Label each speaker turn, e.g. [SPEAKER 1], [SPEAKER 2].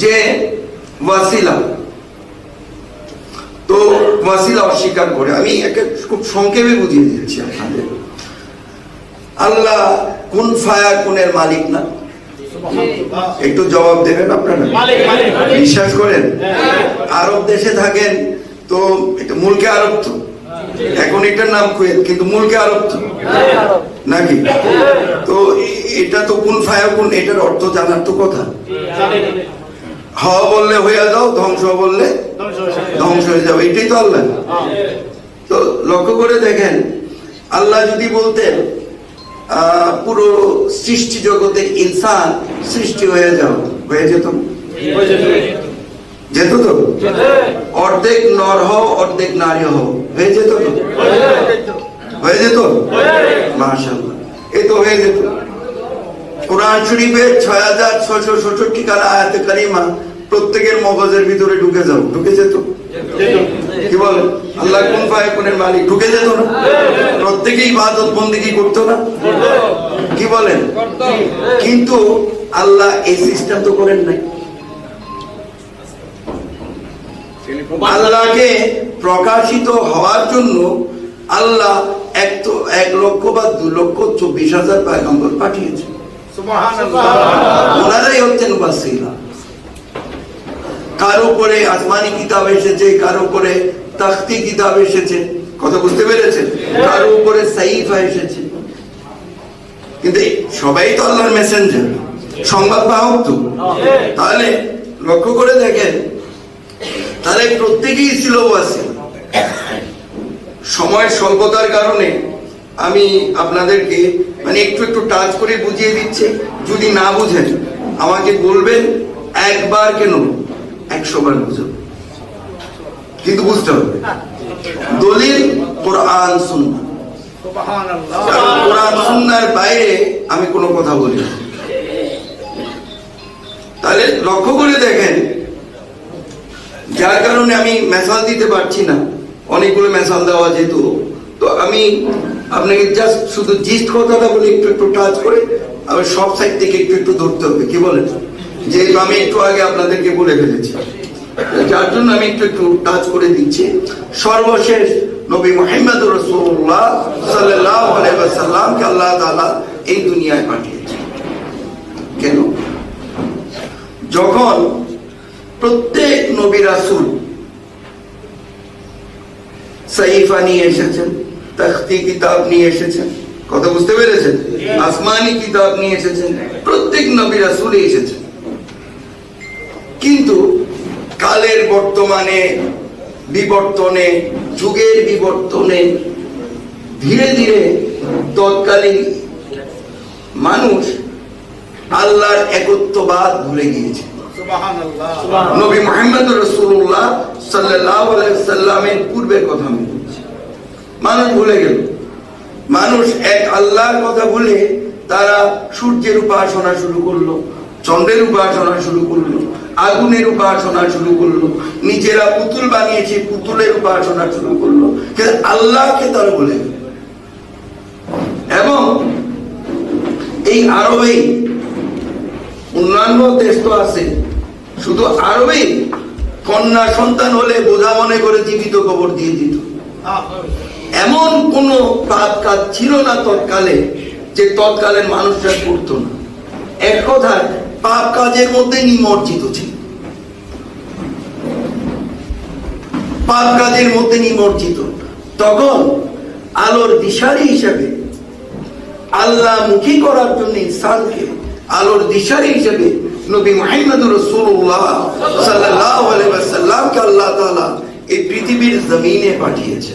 [SPEAKER 1] যে ওয়াসিলা। তো ওয়াসিলা অস্বীকার করে। আমি একে খুব সংক্ষেপে বুঝিয়ে দিচ্ছি আপনাদের। আল্লাহ কোন ফায়া কোনের মালিক না? একটু জবাব দেবেন আপনারা। বিশ্বাস করেন? আরব দেশে থাকেন তো এটা মুলকে আরব তো। এখন এটার নাম কুয়েত কিন্তু মুলকে আরব তো। নাকি? তো এটা তো কোন ফায়া কোন এটার অর্থ জানার তো কথা। হ বললে হয়ে যাও ধ্বংস বললে ধ্বংস হয়ে যাবে। এটাই তো আল্লাহ। তো লক্ষ্য করে দেখেন আল্লাহ যদি বলতেন পুরো সৃষ্টি জগতের ইনসান সৃষ্টি হয়ে যাও হয়ে যেত? যেত। তো? অর্ধেক নর হও অর্ধেক নারী হও হয়ে যেত তো? হয়ে যেত। মাশাল্লাহ এই তো হয়ে যেত। কোরআন শরীফের ছয় হাজার ছয়শো ষষট্টি কালা আয়াতে কারিমা প্রত্যেকের মগজের ভিতরে ঢুকে যাও। ঢুকে যেত কি বল? আল্লাহ কোন পায়ে কোনের মালিক? ঢুকে যেত না? প্রত্যেকেই ইবাদত বন্দিগি করতো না? কি বলেন? কিন্তু আল্লাহ এই সিস্টেম তো করেন নাই। আল্লাহকে প্রকাশিত হওয়ার জন্য আল্লাহ এক তো এক লক্ষ বা দু লক্ষ চব্বিশ হাজার পায়গম্বর পাঠিয়েছে। ওনারাই হচ্ছেন ওয়াসিলা কারও করে আসমানি কিতাব এসেছে কারও করে তাখতি কিতাব এসেছে। কথা বুঝতে পেরেছেন? কারও উপরে সাইফা এসেছে। কিন্তু সবাই তো আল্লাহর মেসেঞ্জার সংবাদ বাহক তো। তাহলে লক্ষ্য করে দেখেন তাহলে প্রত্যেকেই ছিল ওয়াসিল সময় স্বল্পতার কারণে আমি আপনাদেরকে মানে একটু একটু টাচ করে বুঝিয়ে দিচ্ছি। যদি না বুঝেন, আমাকে বলবেন, একবার কেন? একশো বার বুঝো কিন্তু বুঝতে হবে। দলিল কোরআন কারণ কোরআন, সুন্নার বাইরে আমি কোনো কথা বলি। তাহলে লক্ষ্য করে দেখেন, যার কারণে আমি মেসাল দিতে পারছি না। অনেকগুলো মেসাল দেওয়া যেত। তো আমি আপনাকে জাস্ট শুধু জিস্ট কথাটা বলে, একটু একটু টাচ করে আবার সব সাইড থেকে একটু একটু ধরতে হবে। কি বলেন? যেহেতু আমি একটু আগে আপনাদেরকে বলে ফেলেছি। যার জন্য আমি একটু একটু টাচ করে দিচ্ছি। সর্বশেষ নবী মোহাম্মদ রসুল্লাহ সাল্লাহ আলাইসাল্লামকে আল্লাহ তাআলা এই দুনিয়ায় পাঠিয়েছে কেন? যখন প্রত্যেক নবী রাসূল সাইফা নিয়ে এসেছেন তখতি কিতাব নিয়ে এসেছেন। কথা বুঝতে পেরেছেন? আসমানি কিতাব নিয়ে এসেছেন। প্রত্যেক নবী রাসূল এসেছেন। কিন্তু কালের বর্তমানে বিবর্তনে যুগের বিবর্তনে ধীরে ধীরে তৎকালীন মানুষ আল্লাহর একত্ববাদ ভুলে গিয়েছে। নবী মোহাম্মদ রসুল্লাহ সাল্লাহ সাল্লামের পূর্বের কথা আমি বলছি। মানুষ ভুলে গেল। মানুষ এক আল্লাহর কথা ভুলে তারা সূর্যের উপাসনা শুরু করল, চন্দ্রের উপাসনা শুরু করল, আগুনের উপাসনা শুরু করল, নিজেরা পুতুল বানিয়েছে, পুতুলের উপাসনা শুরু করল। কিন্তু আল্লাহকে তারা ভুলে এবং এই আরবেই অন্যান্য দেশ তো আছে, শুধু আরবেই কন্যা সন্তান হলে বোঝা মনে করে জীবিত কবর দিয়ে দিত। এমন কোন পাপ কাজ ছিল না তৎকালে যে তৎকালের মানুষরা করতো না। এক কথায়, পাপ কাজের মধ্যে নিমজ্জিত ছিল। পাপ কাজের মধ্যে নিমজ্জিত। তখন আলোর দিশারি হিসেবে, আল্লাহ মুখী করার জন্য ইনসানকে আলোর দিশারি হিসেবে নবী মোহাম্মদ রসুল্লাহ সাল্লাহ আলাইহি আল্লাহ তাআলা এই পৃথিবীর জমিনে পাঠিয়েছে